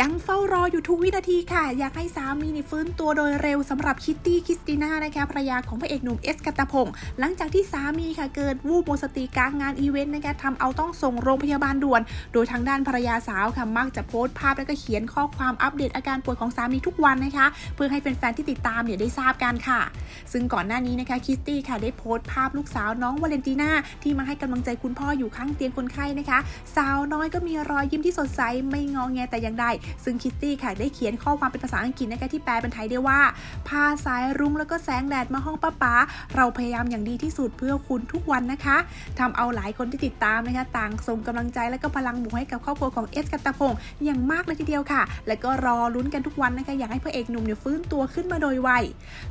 ยังเฝ้ารออยู่ทุกวินาทีค่ะ อยากให้สามีนี่ฟื้นตัวโดยเร็วสำหรับคิตตี้คิสติน่านะคะภรรยาของพระเอกหนุ่มเอสกัตพงศ์หลังจากที่สามีค่ะเกิดวูบหมดสติกลางงานอีเวนต์นะคะทำเอาต้องส่งโรงพยาบาลด่วน โดยทางด้านภรรยาสาวค่ะมักจะโพสต์ภาพและก็เขียนข้อความอัปเดตอาการป่วยของสามีทุกวันนะคะ เพื่อให้แฟนๆที่ติดตามเนี่ยได้ทราบกันค่ะ ซึ่งก่อนหน้านี้นะคะคิสตี้ค่ะได้โพสต์ภาพลูกสาวน้องวาเลนติน่าที่มาให้กำลังใจคุณพ่ออยู่ข้างเตียงคนไข้นะคะ สาวน้อยก็มีรอยยิ้มที่สดใสไม่งอแงแต่อย่างใดซึ่งคิตตี้ค่ะได้เขียนข้อความเป็นภาษาอังกฤษนะคะที่แปลเป็นไทยได้ว่า พาสายรุ้งแล้วก็แสงแดดมาห้องป้าป๋าเราพยายามอย่างดีที่สุดเพื่อคุณทุกวันนะคะทำเอาหลายคนที่ติดตามนะคะต่างส่งกำลังใจและก็พลังบวกให้กับครอบครัวของเอสกัตพงศ์อย่างมากเลยทีเดียวค่ะ และก็รอลุ้นกันทุกวันนะคะอยากให้พระเอกหนุ่มเนี่ยฟื้นตัวขึ้นมาโดยไว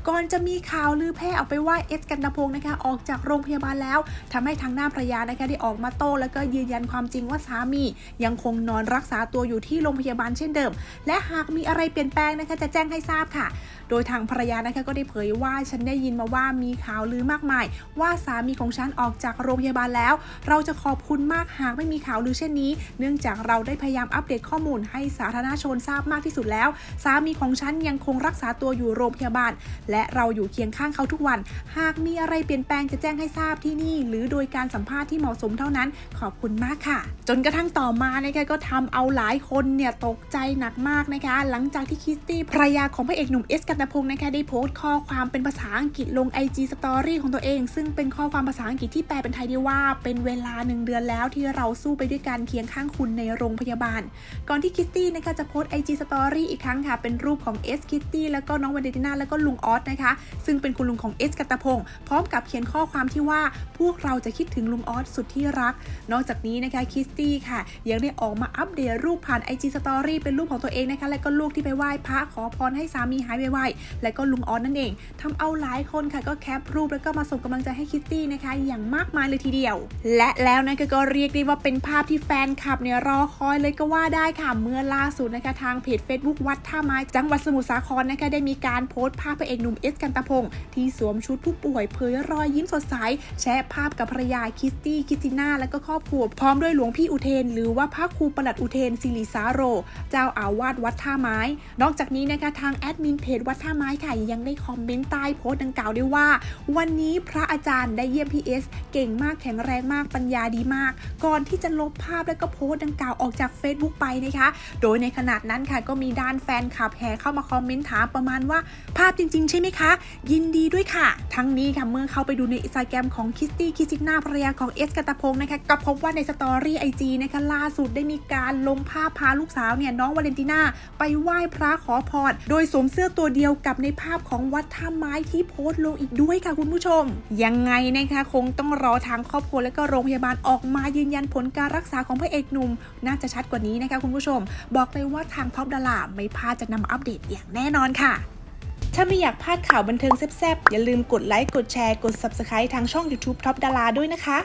ก่อนจะมีข่าวลือแพร่ออกไปว่าเอสกันตพงศ์นะคะออกจากโรงพยาบาลแล้วทำให้ทางหน้าภรรยานะคะได้ออกมาโต้แล้วก็ยืนยันความจริงว่าสามี ยังคงนอนรักษาตัวอยู่ที่โรงพยาบาลเช่นเดิม และหากมีอะไรเปลี่ยนแปลงนะคะจะแจ้งให้ทราบค่ะ โดยทางภรรยานะคะก็ได้เผยว่าฉันได้ยินมาว่ามีข่าวลือมากมาย ว่าสามีของฉันออกจากโรงพยาบาลแล้ว เราจะขอบคุณมากหากไม่มีข่าวลือเช่นนี้ เนื่องจากเราได้พยายามอัปเดตข้อมูลให้สาธารณชนทราบมากที่สุดแล้ว สามีของฉันยังคงรักษาตัวอยู่โรงพยาบาล และเราอยู่เคียงข้างเขาทุกวัน หากมีอะไรเปลี่ยนแปลงจะแจ้งให้ทราบที่นี่ หรือโดยการสัมภาษณ์ที่เหมาะสมเท่านั้น ขอบคุณมากค่ะ จนกระทั่งต่อมานะคะก็ทำเอาหลายคนเนี่ยตกใจหนักมากนะคะ หลังจากที่คิสตี้ภรรยาของพระเอกหนุ่มเอสกันตพงศ์นะคะได้โพสต์ข้อความเป็นภาษาอังกฤษลง IG Story ของตัวเอง ซึ่งเป็นข้อความภาษาอังกฤษที่แปลเป็นไทยได้ว่าเป็นเวลาหนึ่งเดือนแล้วที่เราสู้ไปด้วยกันเคียงข้างคุณในโรงพยาบาล ก่อนที่คิตตี้นะคะจะโพสต์ IG Story อีกครั้งค่ะ เป็นรูปของเอสคิตตี้แล้วก็น้องเวนเดติน่าแล้วก็ลุงออสนะคะ ซึ่งเป็นคุณลุงของเอสกัตตพงศ์พร้อมกับเขียนข้อความที่ว่าพวกเราจะคิดถึงลุงออสสุดที่รัก นอกจากนี้นะคะคิสตี้ค่ะยังได้ออกมาอัปเดตรูปผ่าน IG Story เป็นรูปของตัวเองนะคะและก็ลูกที่ไปไหว้พระขอพรให้สามีหายไวๆและก็ลุงออสนั่นเองทำเอาหลายคนค่ะก็แคปรูปแล้วก็มาส่งกำลังใจให้คิตตี้นะคะ อย่างมากมายเลยทีเดียว และแล้วนะคะก็เรียกได้ว่าเป็นภาพที่แฟนคลับเนี่ยรอคอยเลยก็ว่าได้ค่ะเมื่อล่าสุดนะคะทางเพจ Facebook วัดท่าไม้จังหวัดสมุทรสาครนะคะได้มีการโพสต์ภาพพระเอกหนุ่มเอสกันตะพงศ์ที่สวมชุดผู้ป่วยเผยรอยยิ้มสดใสแชะภาพกับภรรยาคิสตี้คิสติน่าและก็ครอบครัวพร้อมด้วยหลวงพี่อุเทน หรือว่าพระครูประหลัดอุเทนศิริสาโรเจ้าอาวาสวัดท่าไม้ นอกจากนี้นะคะทางแอดมินเพจวัดท่าไม้ค่ะยังได้คอมเมนต์ใต้โพสต์ดังกล่าวด้วยว่า วันนี้พระอาจารย์ได้เยี่ยมพีเอสเก่งมากแข็งแรงมากปัญญาดีมาก ก่อนที่จะลบภาพและก็โพสต์ดังกล่าวออกจาก Facebook ไปนะคะ โดยในขนาดนั้นค่ะก็มีด้านแฟนคลับแห่เข้ามาคอมเมนต์ถามประมาณว่าภาพจริง ๆ ใช่ไหมคะ ยินดีด้วยค่ะ ทั้งนี้ค่ะเมื่อเข้าไปดูในอินสตาแกรมของคิสตี้คิสิกนาภรรยาของเอสกัตตพงศ์นะคะก็พบว่าในสตอรี่ไอจีนะคะล่าสุดได้มีการลงภาพพาลูกสาวเนี่ยน้องวาเลนติน่าไปไหว้พระขอพรโดยสวมเสื้อตัวเดียวกับในภาพของวัดท่าไม้ที่โพสต์ลงอีกด้วยค่ะคุณผู้ชม ยังไงนะคะคงต้องรอทางครอบครัวและก็โรงพยาบาลออกมายืนยันผลการรักษาของพระเอกหนุ่ม น่าจะชัดกว่านี้นะคะคุณผู้ชม บอกเลยว่าทางท็อปดาราไม่พลาดจะนำมาอัปเดตอย่างแน่นอนค่ะถ้าไม่อยากพลาดข่าวบันเทิงแซ่บๆ อย่าลืมกดไลค์ กดแชร์ กด Subscribe ทางช่อง YouTube Top ดาราด้วยนะคะ